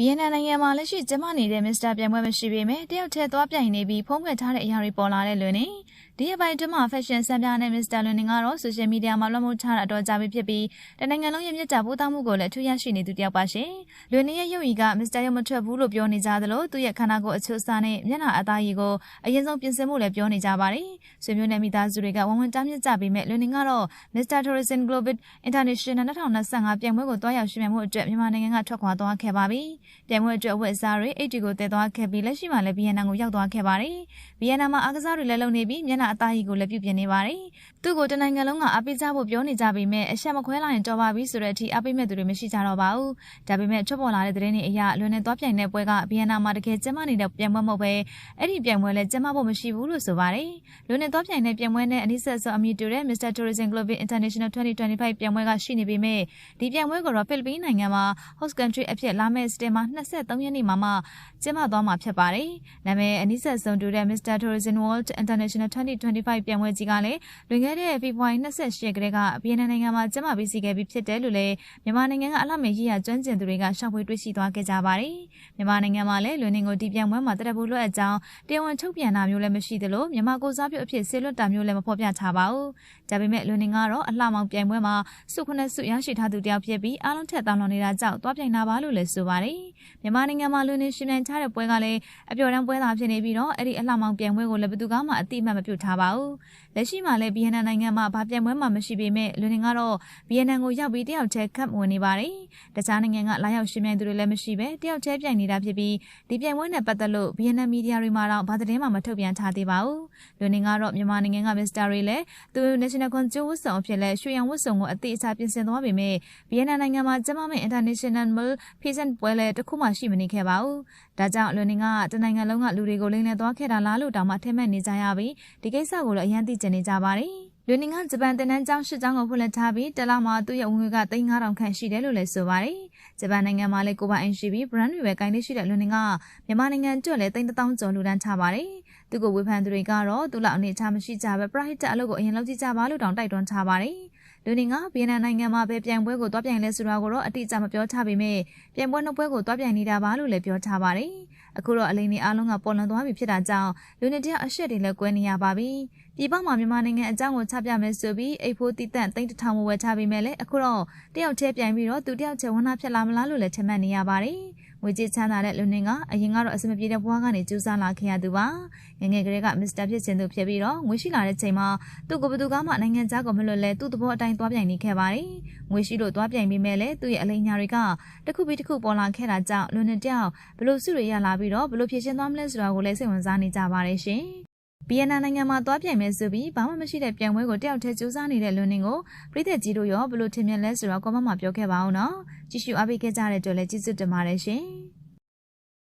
ဗီယက်နမ်နိုင်ငံမှာလက်ရှိကျင်းပနေတဲ့မစ္စတာပြိုင်ပွဲမရှိပေမဲ့တယောက်တည်းသွားပြိုင်နေပြီးဖုံးကွယ်ထားတဲ့အရာတွေပေါ်လာတဲ့လွင်နေ ဒီအပိုင်းအတွင်းမှာ fashion စံပြနဲ့မစ္စတာလွင်နေကတော့ social media မှာလွှမ်းမိုးထားတာအတော်ကြာပြီဖြစ်ပြီးတနိုင်ငံလုံးရဲ့မြစ်တာပိုးသားမှုကိုလည်းအထူးရရှိနေသူတယောက်ပါရှင်လွင်နေရဲ့ရုပ်ရည်ကမစ္စတာရုပ်မထွက်ဘူးလို့ပြောနေကြသလိုသူ့ရဲ့ခန္ဓာကိုယ်အချို့အစားနဲ့မျက်နှာအသားရည်ကိုအရင်ဆုံးပြင်ဆင်မှုလည်းပြောနေကြပါတယ်ဆွေမျိုးနဲ့မိသားစုတွေကဝန်ဝန်တားမြစ်ကြပေမဲ့လွင်နေကတော့ Mr. Tourism Global International 2025ပြိုင်ပွဲကိုတွားရောက်ရှင်မြန်မှုအတွက်မြန်မာနိုင်ငံကထွက်ခွာသွားခဲ့ပါပြီပြိုင်ပွဲအတွက်အဝတ်အစားတွေအိတ်တီကိုတည်သွားခဲ့ပြီးလက်ရှိမှာလည်းဗီယက်နမ်ကိုရောက်သွားခဲ့ပါတယ်။ဗီယက်နမ်မှာအားကစားတွေလည်းလုပ်နေပြီးမျက်နှာအသားရည်ကိုလည်းပြုပြင်နေပါတယ်။သူ့ကိုတနိုင်ငံလုံးကအပိကြဖို့ပြောနေကြပေမဲ့အဆက်မခွဲလာရင်တော်ပါပြီဆိုတဲ့အထိအပိမဲ့သူတွေမရှိကြတော့ပါဘူး။ဒါပေမဲ့ထွက်ပေါ်လာတဲ့သတင်းတွေအရလွန်နေသွားပြိုင်တဲ့ပွဲကဗီယက်နမ်မှာတကယ်ကျင်းပနေတဲ့ပြိုင်ပွဲမဟုတ်ပဲအဲ့ဒီပြိုင်ပွဲလည်းကျင်းပဖို့မရှိဘူးလို့ဆိုပါတယ်။လွန်နေသွားပြိုင်တဲ့ပြိုင်ပွဲနဲ့အနည်းဆက်ဆုံးအမည်တူတဲ့ Mr. Tourism Global International 2025ပြိုင်ပွဲကရှိနေပေမဲ့ဒီပြိုင်ပွဲကိုတော့ဖိလစ်ပိနိုင်ငံမှာ host country အဖြစ်လာမယ့်စတင်မှာ23ရက်နေ့မှာမှကျင်းပသွားမှာဖြစ်ပါတယ်။နာမည်အနည်းဆက်ဆုံးတူတဲ့ Mr. Tourism World International 2025ပြိုင်ပွဲကြီးကလည်းလွန်ခဲ့တဲ့ဖေဖော်ဝါရီ28ရက်နေ့ကဗီယက်နမ်နိုင်ငံမှာကျင်းပပြီးစီခဲ့ပြီးဖြစ်တယ်လို့လည်းမြန်မာနိုင်ငံကအလှမဲ့ရေးရကျွမ်းကျင်သူတွေကရှောက်ဖွေတွေ့ရှိသွားခဲ့ကြပါတယ်။မြန်မာနိုင်ငံမှာလည်းလွန်နေကိုဒီပြိုင်ပွဲမှာတရဘူးလွတ်အကြောင်းတရားဝင်ထုတ်ပြန်တာမျိုးလည်းမရှိသလိုမြန်မာကိုစားပြုအဖြစ်ဆေလွတ်တာမျိုးလည်းမဖော်ပြထားပါဘူး။ဒါပေမဲ့လွန်နေကတော့အလှမောင်ပြိုင်ပွဲမှာစုခုနှစ်စုရရှိထားသူတယောက်ဖြစ်ပြီးအားလုံးထက်တောင်းလွန်နေတာကြောင့်တွားပြိုင်တာပါလို့လည်းဆိုပါတယ်။မြန်မာနိုင်ငံမှာလွန်နေရှင်ပြိုင်ချတဲ့ပွဲကလည်းအပျော်တမ်းပွဲသာဖြစ်နေပြီးတော့အဲ့ဒီအလှမောင်ပြိုင်ပွဲကိုလည်းဘယ်သူမှအတိအမှတ်မပြုထားပါဘူး။လက်ရှိမှာလည်းဗီယက်နမ်နိုင်ငံမှာဘာပြိုင်ပွဲမှမရှိပေမဲ့လွန်နေကတော့ဗီယက်နမ်ကိုရောက်ပြီးတယောက်တည်းကပ်ဝင်နေပါတယ်။တခြားနိုင်ငံကလာရောက်ရှင်ပြိုင်သူတွေလည်းမရှိပဲတယောက်တည်းပြိုင်နေတာဖြစ်ပြီးဒီပြိုင်ပွဲနဲ့ပတ်သက်လို့ဗီယက်နမ်မီဒီယာတွေမှာတော့ဘာသတင်းမှမထုတ်ပြန်ထားသေးပါဘူး။လွန်နေကတော့မြန်မာနိုင်ငံကမစ္စတာတွေလည်းသူ National Control ဝတ်စုံအဖြစ်လဲရွှေရောင်ဝတ်စုံကိုအသေးအချာပြင်ဆင်သွားပေမဲ့ဗီယက်နမ်နိုင်ငံမှာကျမမဲ့ International Mill Peasant ပွဲလဲတစ်ခုမှရှိမနေခဲ့ပါဘူး။ဒါကြောင့်လွန်နေကတနိုင်ငံလုံးကလူတွေကိုလိမ့်လည်သွားခဲ့တာလားလို့တောင်မှထင်မှတ်နေကြရပြီးဒီကိစ္စကိုလည်းအရင်သိကျင်နေကြပါတယ်။လူနင်ကဂျပန်တင်နန်းကျောင်းရှစ်ကျောင်းကိုဖွင့်လှစ်ထားပြီးတလမှာသူ့ရဲ့ဝင်ငွေက3,500ခန့်ရှိတယ်လို့လည်းဆိုပါတယ်။ဂျပန်နိုင်ငံမှာလည်းကိုပိုင်အင်ရှိပြီး brand တွေပဲကိုင်းနေရှိတဲ့လူနင်ကမြန်မာနိုင်ငံကျွတ်လည်း3,000ကျော်လူဒန်းချပါတယ်။သူ့ကိုဝေဖန်သူတွေကတော့သူ့လောက်အနေထားမရှိကြပဲပရိုက်တာအလုပ်ကိုအရင်လုပ်ကြည့်ကြပါလို့တောင်းတိုက်တွန်းထားပါတယ်။လူနင်ကဗီယက်နမ်နိုင်ငံမှာပဲပြိုင်ပွဲကိုတွားပြိုင်လဲဆိုတာကိုတော့အတိအကျမပြောထားပေမဲ့ပြိုင်ပွဲနှစ်ပွဲကိုတွားပြိုင်နေတာပါလို့လည်းပြောထားပါတယ်။ အခုတော့အလိန်နေအားလုံးကပေါ်လွန်သွားပြီဖြစ်တာကြောင့်လူနေတယောက်အရှက်တွေလည်းကွဲနေရပါပြီ။ပြည်ပမှာမြန်မာနိုင်ငံအကြောင်းကိုချပြမယ်ဆိုပြီးအိတ်ဖိုးတီးတန့်တိတ်တထောင်ဝယ်ချပေးမယ်လေအခုတော့တယောက်တည်းပြိုင်ပြီးတော့သူတယောက်ချေဝနာဖြစ်လာမလားလို့လည်းထင်မှတ်နေရပါတယ်။ ငွေကြေးချမ်းသာတဲ့လူနေကအရင်ကတော့အစမပြေတဲ့ဘဝကနေကြိုးစားလာခဲ့ရသူပါ။ငငယ်ကလေးကမစ္စတာဖြစ်ခြင်းသူဖြစ်ပြီးတော့ငွေရှိလာတဲ့ချိန်မှာသူ့ကိုဘသူကမှနိုင်ငံခြားကိုမလွတ်လဲသူ့သဘောအတိုင်းသွားပြိုင်နေခဲ့ပါတယ်။ငွေရှိလို့သွားပြိုင်ပြီးမဲ့လေသူ့ရဲ့အလိညာတွေကတစ်ခုပြီးတစ်ခုပေါ်လာခဲ့တာကြောင့်လူနေတယောက်ဘလို့စုတွေရလာပြီးတော့ဘလို့ဖြည့်ရှင်းသွားမလဲဆိုတာကိုလည်းစိတ်ဝင်စားနေကြပါတယ်ရှင်။ ဗီယက်နမ်နိုင်ငံမှာသွားပြိုင်မယ်ဆိုပြီးဘာမှမရှိတဲ့ပြိုင်ပွဲကိုတယောက်တည်းစူးစမ်းနေတဲ့လူနင်ကိုပြည်သက်ကြီးတို့ရောဘလို့ထင်မြင်လဲဆိုတော့ကွန်မန့်မှာပြောခဲ့ပါအောင်နော်ကြည့်ရှုအားပေးခဲ့ကြတဲ့အတွက်လည်းကျေးဇူးတင်ပါတယ်ရှင်